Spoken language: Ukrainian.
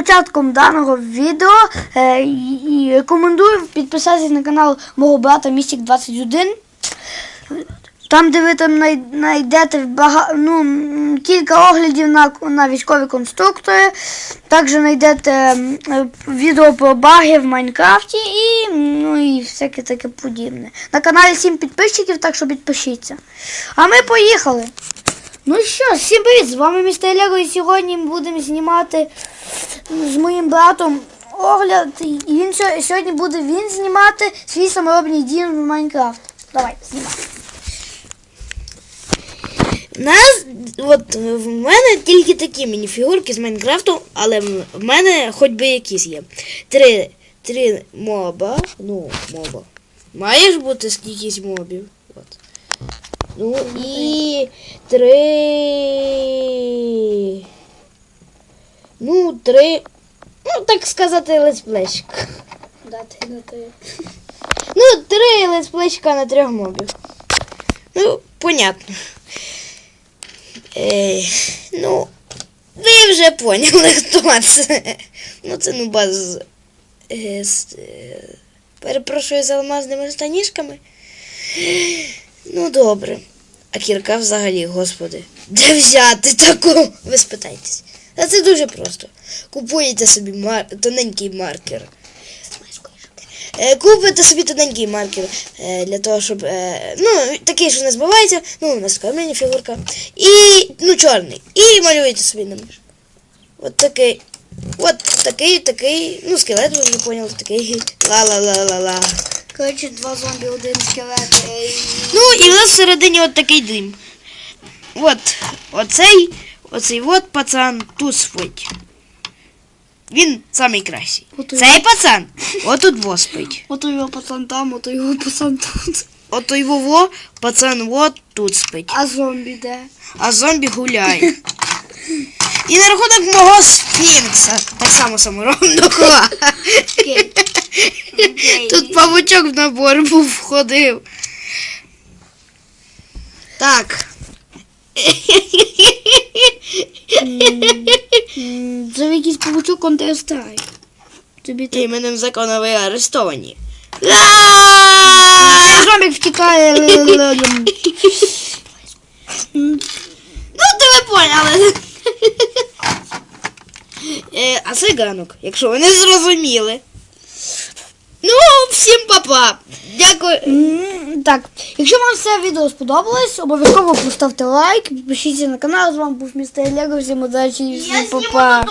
початком даного відео е, і, рекомендую підписатися на канал мого брата Містік 21. Там, де ви там знайдете бага, ну, кілька оглядів на, на військові конструктори. Також знайдете відео про баги в Майнкрафті і, ну, і всяке таке подібне. На каналі 7 підписчиків, так що підпишіться. А ми поїхали. Ну що, всім привіт! З вами містер Лего і сьогодні ми будемо знімати з моїм братом огляд. І він сьогодні буде він знімати свій саморобний дім в Майнкрафт. Давай, знімай. Нас, от в мене тільки такі мініфігурки з Майнкрафту, але в мене хоч би якісь є. Три, три моба. Ну, моба. Має ж бути скількись мобів. От. Ну і три. Ну, три. Ну, так сказати, летсплейщик. Дати, дати. Ну, три летсплейщика на трьох мобів. Ну, понятно. Е, ну, ви вже поняли, хто це. Ну, це нуба з. Е, з е, перепрошую з алмазними штанішками. Ну, добре. А кірка взагалі, господи, де взяти таку? Ви спитайтесь. А це дуже просто. Купуєте собі мар... тоненький маркер. Е, Купите собі тоненький маркер е, для того, щоб. е, Ну, такий, що не збивається, ну, у нас така міні-фігурка. І, ну, чорний. І малюєте собі на миш. От такий. От такий, такий. Ну, скелет ви вже поняли, такий. Ла-ла-ла-ла-ла. Коротше, два зомбі, один скелет. Ну, і в нас всередині от такий дим. От, оцей, оцей от пацан тут спить. Він самий кращий. От Цей пацан отут во спить. Ото його пацан там, ото його пацан тут. Ото й Вово, пацан от тут спить, А зомбі де? а зомбі гуляє. І на рахунок мого сфінкса, так само. Окей. Тут павучок в набор був входив. Так. М, Це павучок Counter-Strike. Тобі так. Іменем закона ви арестовані. Зомбік втікає. Ну, ти ви поняли. Е, а це ганок, якщо ви не зрозуміли. Ну, всім папа. Дякую. Так, якщо вам це відео сподобалось, обов'язково поставте лайк, підпишіться на канал. З вами був містер Лего. Всім удачі і всім па-па.